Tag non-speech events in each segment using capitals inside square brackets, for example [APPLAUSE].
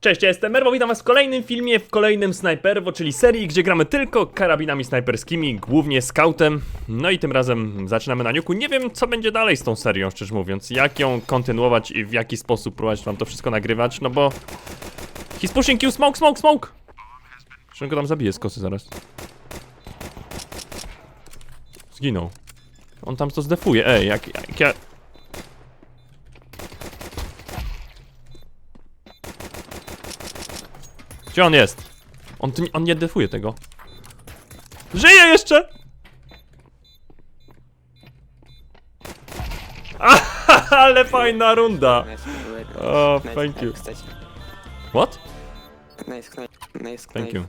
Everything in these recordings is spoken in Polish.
Cześć, ja jestem Merwo, witam was w kolejnym filmie, w kolejnym Snajperwo, czyli serii, gdzie gramy tylko karabinami snajperskimi, głównie scoutem. No i tym razem zaczynamy na niuku. Nie wiem, co będzie dalej z tą serią, szczerze mówiąc. Jak ją kontynuować i w jaki sposób próbować wam to wszystko nagrywać, no bo... He's pushing you, smoke, smoke, smoke! Że go tam zabije z kosy zaraz. Zginął. On tam to zdefuje, ej, jak, jak ja... Gdzie on jest? On, tu on nie defuje tego. Żyje jeszcze! [LAUGHS] Ale fajna runda! O, nice, thank you. What? Thank you.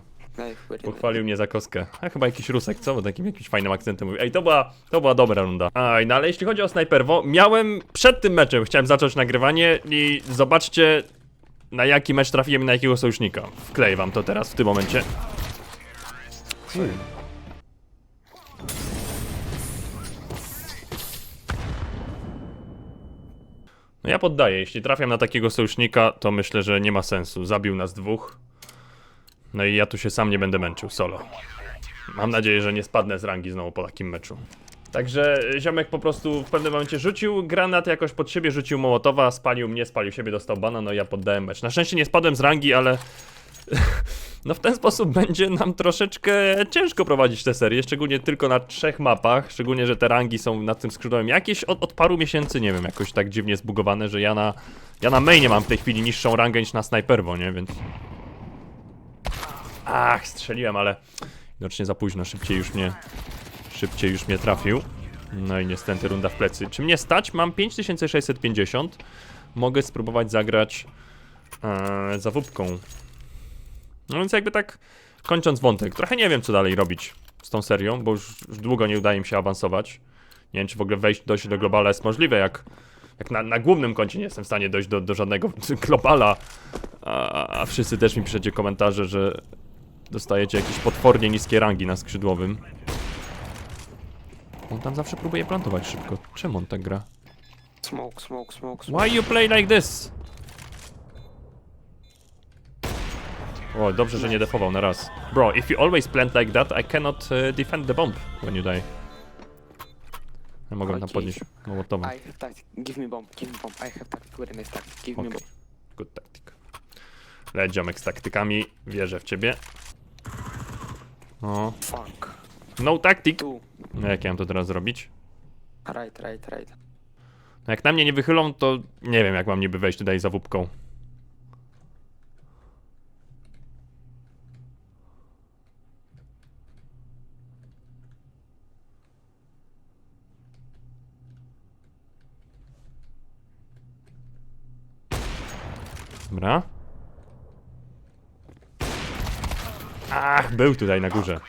Pochwalił mnie za koskę. A chyba jakiś rusek, co? Bo takim jakimś fajnym akcentem mówił. Ej, to była, to była dobra runda. Aj, no ale jeśli chodzi o snajperwo, miałem przed tym meczem, chciałem zacząć nagrywanie i zobaczcie na jaki mecz trafiłem na jakiego sojusznika. Wkleję wam to teraz w tym momencie. No ja poddaję, jeśli trafiam na takiego sojusznika, to myślę, że nie ma sensu. Zabił nas dwóch. No i ja tu się sam nie będę męczył, solo. Mam nadzieję, że nie spadnę z rangi znowu po takim meczu. Także ziomek po prostu w pewnym momencie rzucił granat jakoś pod siebie, rzucił mołotowa, spalił mnie, spalił siebie, dostał bana, no i ja poddałem mecz. Na szczęście nie spadłem z rangi, ale... [LAUGHS] No w ten sposób będzie nam troszeczkę ciężko prowadzić tę serię, szczególnie tylko na trzech mapach, szczególnie, że te rangi są nad tym skrzydłem jakieś od, od paru miesięcy, nie wiem, jakoś tak dziwnie zbugowane, że ja na, ja na mainie mam w tej chwili niższą rangę niż na snajperwo, nie, więc... Ach, strzeliłem, ale widocznie za późno, szybciej już mnie, szybciej już mnie trafił. No i niestety runda w plecy. Czy mnie stać? Mam 5650. Mogę spróbować zagrać e, za wóbką. No więc jakby tak kończąc wątek, trochę nie wiem co dalej robić z tą serią, bo już, już długo nie udaje mi się awansować. Nie wiem czy w ogóle wejść dojść do globala jest możliwe, jak, jak na, na głównym koncie nie jestem w stanie dojść do, do żadnego [LAUGHS] globala, a, a wszyscy też mi piszecie komentarze, że dostajecie jakieś potwornie niskie rangi na skrzydłowym. On tam zawsze próbuje plantować szybko. Czemu on tak gra? Smoke, smoke, smoke, smoke. Why you play like this? O, dobrze, że nie defował na raz. Bro, if you always plant like that, I cannot uh, defend the bomb when you die. Ja mogę tam podnieść mołotową. I have tactic. Give me bomb, give me bomb. I have tactic, very nice tactic. Give me bomb. Good tactic. Leć ziomek z taktykami, wierzę w ciebie. O, Fuck. no tactic. No jak ja mam to teraz zrobić? Right, right, right. No jak na mnie nie wychylą, to nie wiem jak mam niby wejść tutaj za wóbką. Dobra. Ach, był tutaj na górze.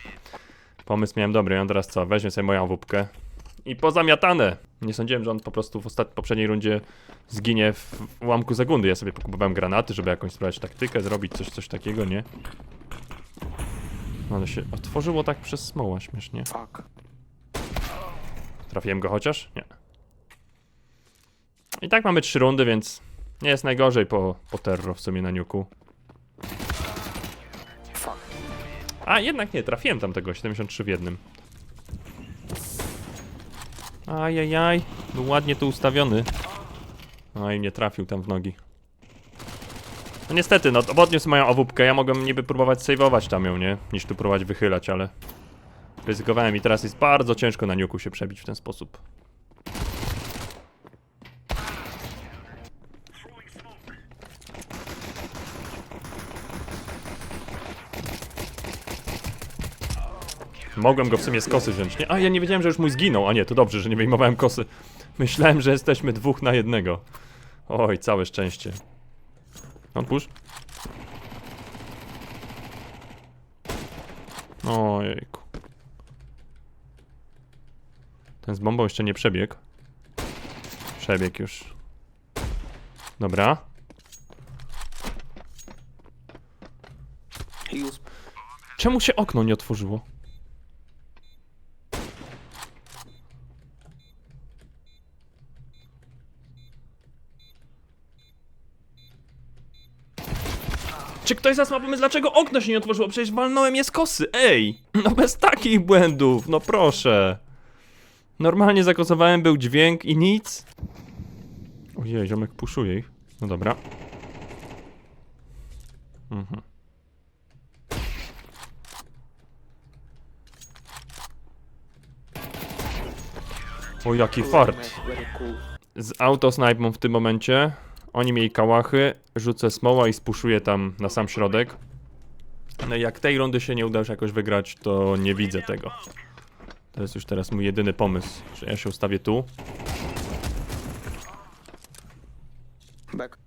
Pomysł miałem dobry, on teraz co? Weźmie sobie moją wóbkę. I pozamiatane. Nie sądziłem, że on po prostu w ostatniej poprzedniej rundzie zginie w ułamku sekundy. Ja sobie pokupowałem granaty, żeby jakąś spróbować taktykę, zrobić coś, coś takiego, nie? No, Ale się otworzyło tak przez smoła śmiesznie. Fuck. Trafiłem go chociaż? Nie. I tak mamy trzy rundy, więc nie jest najgorzej po, po terror w sumie na niuku. A, jednak nie, trafiłem tam tego, 73 w jednym. Ajajaj, był ładnie tu ustawiony. No i nie trafił tam w nogi. No niestety, no podniósł moją awupkę, ja mogłem niby próbować saveować tam ją, nie? Niż tu próbować wychylać, ale... Ryzykowałem i teraz jest bardzo ciężko na niuku się przebić w ten sposób. Mogłem go w sumie z kosy wziąć, nie? A, ja nie wiedziałem, że już mój zginął. A nie, to dobrze, że nie wyjmowałem kosy. Myślałem, że jesteśmy dwóch na jednego. Oj, całe szczęście. On push? Ojejku. Ten z bombą jeszcze nie przebiegł. Przebiegł już. Dobra. Czemu się okno nie otworzyło? Czy ktoś z nas pomysł, dlaczego okno się nie otworzyło? Przecież walnąłem je z kosy, ej! No bez takich błędów, no proszę. Normalnie zakosowałem, był dźwięk i nic. Ojej, ziomek puszuje ich. No dobra. Mhm. O, jaki fart. Z autosnajpą w tym momencie. Oni mieli kałachy. Rzucę smoła i spuszuję tam na sam środek. No i jak tej rundy się nie uda już jakoś wygrać, to nie widzę tego. To jest już teraz mój jedyny pomysł, że ja się ustawię tu. Back.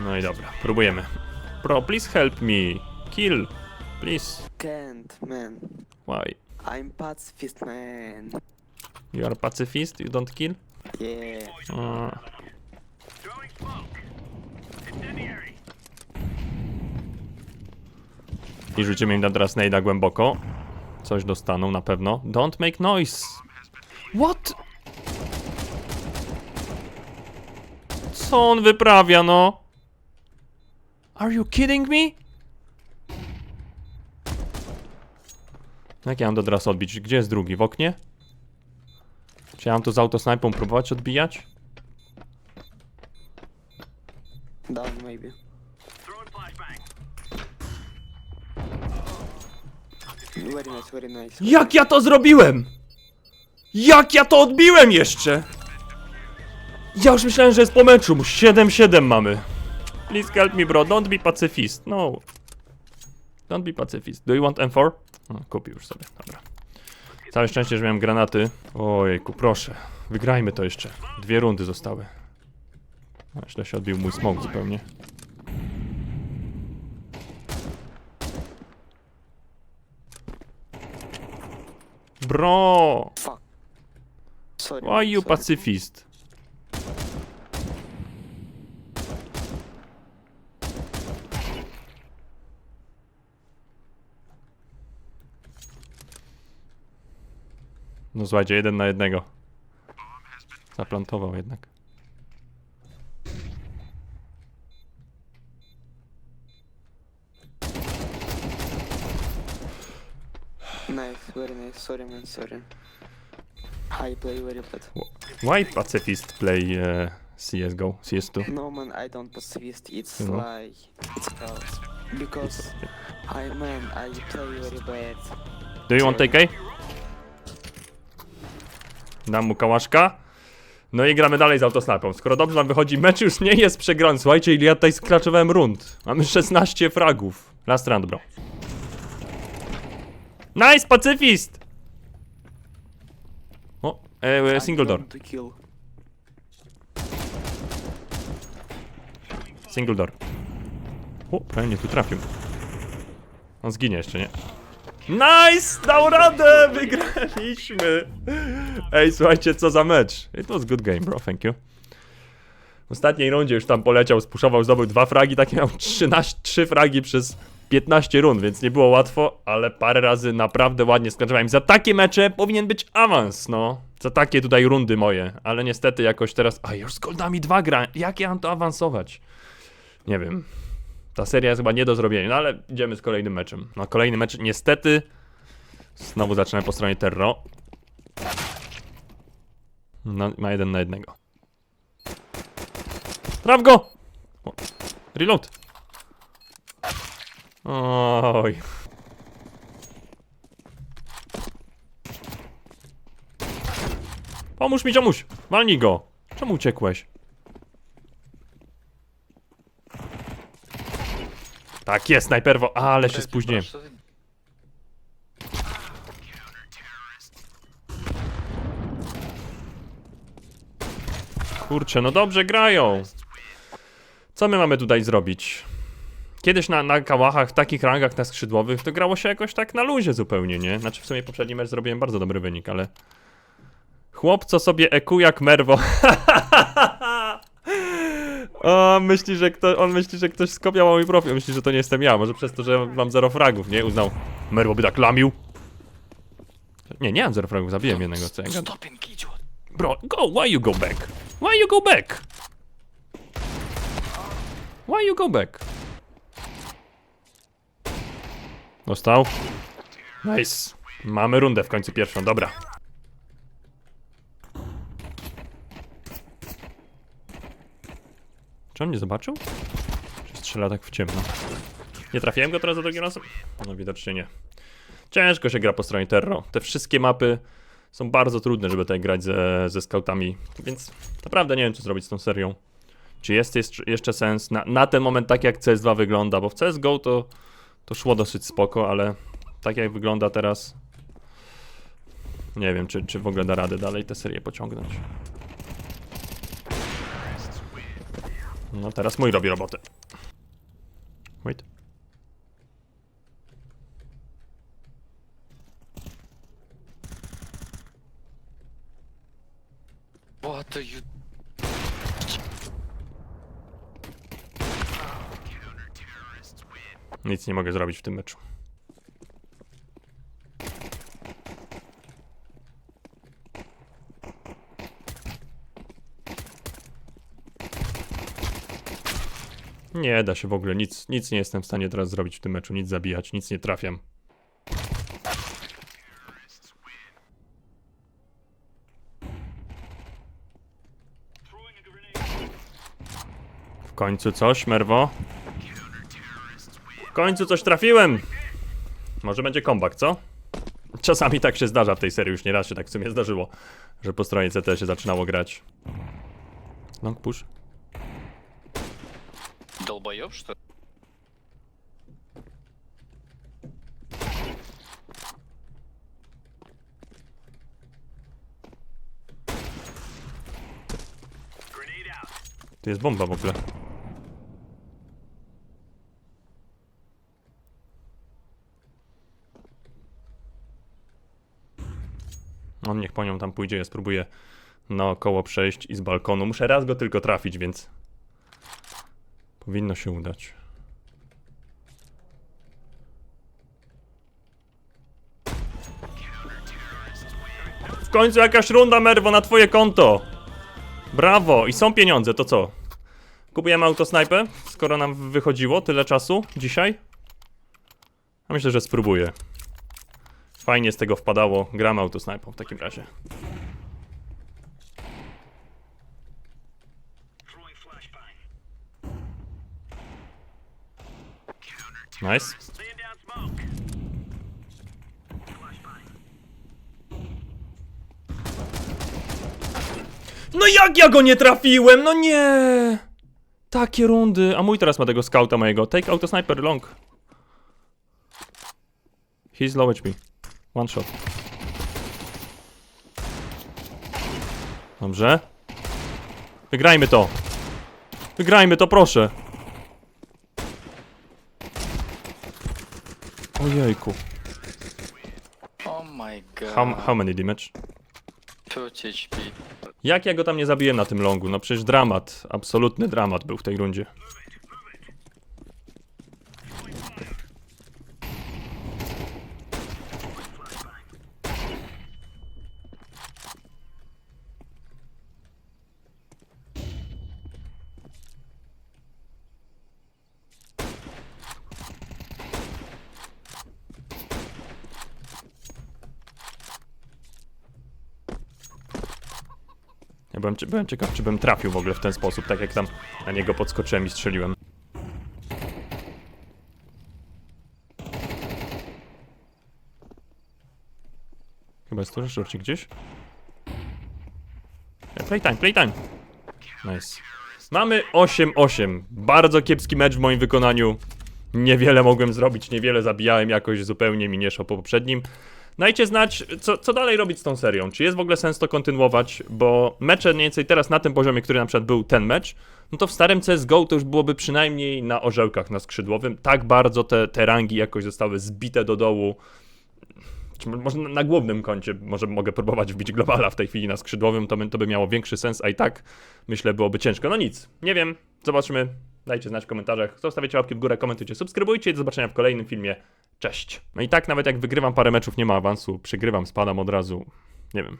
No i dobra, próbujemy. Bro, please help me. Kill. Please. Can't, man. Why? I'm pacifist, man. You are pacifist? You don't kill? Yeah. A. I rzucimy im na teraz nejda głęboko. Coś dostaną na pewno. Don't make noise. What? Co on wyprawia, no? Are you kidding me? Jak ja mam to teraz odbić? Gdzie jest drugi? W oknie? Czy ja mam to z autosnajpą próbować odbijać? Down, maybe. Very nice, very nice. Jak ja to zrobiłem? Jak ja to odbiłem jeszcze? Ja już myślałem, że jest po meczu. 7-7 mamy. Please help me, bro. Don't be pacifist. No. Don't be pacifist. Do you want M4? No, kupił już sobie. Dobra. Całe szczęście, że miałem granaty. Ojejku, proszę. Wygrajmy to jeszcze. Dwie rundy zostały. A, źle się odbił mój smoke zupełnie. Bro! Why you pacifist? No słuchajcie, jeden na jednego. Zaplantował jednak. Nice, very nice. Sorry, man, sorry. I play very bad. Why pacifist play uh, CSGO? CS2? No, man, I don't pacifist. It's know? like it's chaos. Because I, man, I play very bad. Do you want A? Dam mu kałaszka. No i gramy dalej z autosnapą. Skoro dobrze nam wychodzi, mecz już nie jest przegrany. Słuchajcie, ile ja tutaj skraczowałem rund. Mamy 16 fragów. Last round, bro. Nice, pacyfist! O, e, e, single door. Single door. O, prawie nie tu trafił. On zginie jeszcze, nie? Nice! Dał radę! Wygraliśmy! Ej, słuchajcie, co za mecz. It was good game, bro, thank you. W ostatniej rundzie już tam poleciał, spuszował, zdobył dwa fragi, takie miał 13, 3 fragi przez 15 rund, więc nie było łatwo, ale parę razy naprawdę ładnie skończyłem. Za takie mecze powinien być awans, no. Za takie tutaj rundy moje, ale niestety jakoś teraz... A, już z Goldami dwa gra. Jak ja mam to awansować? Nie wiem. Ta seria jest chyba nie do zrobienia, no ale idziemy z kolejnym meczem. No kolejny mecz niestety znowu zaczynamy po stronie Terro. No, ma jeden na jednego. Traf go! O, reload. Oj. Pomóż mi, czemuś! Walnij go! Czemu uciekłeś? Tak jest, snajperwo, ale się spóźniłem. Kurczę, no dobrze grają. Co my mamy tutaj zrobić? Kiedyś na, na kałachach, w takich rangach na skrzydłowych, to grało się jakoś tak na luzie zupełnie, nie? Znaczy w sumie poprzedni mecz zrobiłem bardzo dobry wynik, ale... Chłop, co sobie eku jak merwo. [LAUGHS] O, myśli, że kto, on myśli, że ktoś skopiał mój profil. Myśli, że to nie jestem ja. Może przez to, że mam zero fragów, nie? Uznał. Merwo by tak lamił. Nie, nie mam zero fragów, zabiłem jednego, co ja gadam. Stop and. Bro, go, why you go back? Why you go back? Why you go back? Dostał. Nice. Mamy rundę w końcu pierwszą, dobra. Czy on mnie zobaczył? Czy strzela tak w ciemno? Nie trafiłem go teraz za drugim razem? No widocznie nie. Ciężko się gra po stronie Terro. Te wszystkie mapy są bardzo trudne, żeby tutaj grać ze, ze scoutami, więc naprawdę nie wiem, co zrobić z tą serią. Czy jest, jest jeszcze sens? Na, na ten moment tak jak CS2 wygląda, bo w CSGO to, to szło dosyć spoko, ale tak jak wygląda teraz, nie wiem, czy, czy w ogóle da radę dalej tę serię pociągnąć. No teraz mój robi robotę. Wait. What are you... Nic nie mogę zrobić w tym meczu. Nie da się w ogóle, nic, nic nie jestem w stanie teraz zrobić w tym meczu, nic zabijać, nic nie trafiam. W końcu coś, Merwo? W końcu coś trafiłem! Może będzie comeback, co? Czasami tak się zdarza w tej serii, już nie raz się tak w sumie zdarzyło, że po stronie CT się zaczynało grać. Long push. Долбоёб, что ли? Tu jest bomba w ogóle. On niech po nią tam pójdzie, ja spróbuję naokoło przejść i z balkonu. Muszę raz go tylko trafić, więc powinno się udać. W końcu jakaś runda, Merwo, na twoje konto! Brawo! I są pieniądze, to co? Kupujemy autosnajpę, skoro nam wychodziło tyle czasu dzisiaj? A myślę, że spróbuję. Fajnie z tego wpadało. Gramy autosnajpą w takim razie. Nice. No jak ja go nie trafiłem? No nie! Takie rundy. A mój teraz ma tego scouta mojego. Take auto sniper long. He's low HP. One shot. Dobrze. Wygrajmy to. Wygrajmy to, proszę. Ojejku. Oh my god. How, how many damage? 30 HP. Jak ja go tam nie zabiłem na tym longu? No przecież dramat, absolutny dramat był w tej rundzie. Ja byłem, byłem ciekaw, czy bym trafił w ogóle w ten sposób, tak jak tam na niego podskoczyłem i strzeliłem. Chyba jest to szorcik gdzieś? E, Playtime, playtime! Nice. Mamy 8-8. Bardzo kiepski mecz w moim wykonaniu. Niewiele mogłem zrobić, niewiele zabijałem, jakoś zupełnie mi nie szło po poprzednim. Dajcie znać, co, co dalej robić z tą serią. Czy jest w ogóle sens to kontynuować, bo mecze mniej więcej teraz na tym poziomie, który na przykład był ten mecz, no to w starym CSGO to już byłoby przynajmniej na orzełkach na skrzydłowym. Tak bardzo te, te rangi jakoś zostały zbite do dołu. Czy mo- może na- na głównym koncie, może mogę próbować wbić globala w tej chwili na skrzydłowym, to by, to by miało większy sens, a i tak myślę byłoby ciężko. No nic, nie wiem, zobaczmy. Dajcie znać w komentarzach, zostawiacie łapki w górę, komentujcie, subskrybujcie i do zobaczenia w kolejnym filmie. Cześć. No i tak nawet jak wygrywam parę meczów, nie ma awansu, przegrywam, spadam od razu. Nie wiem.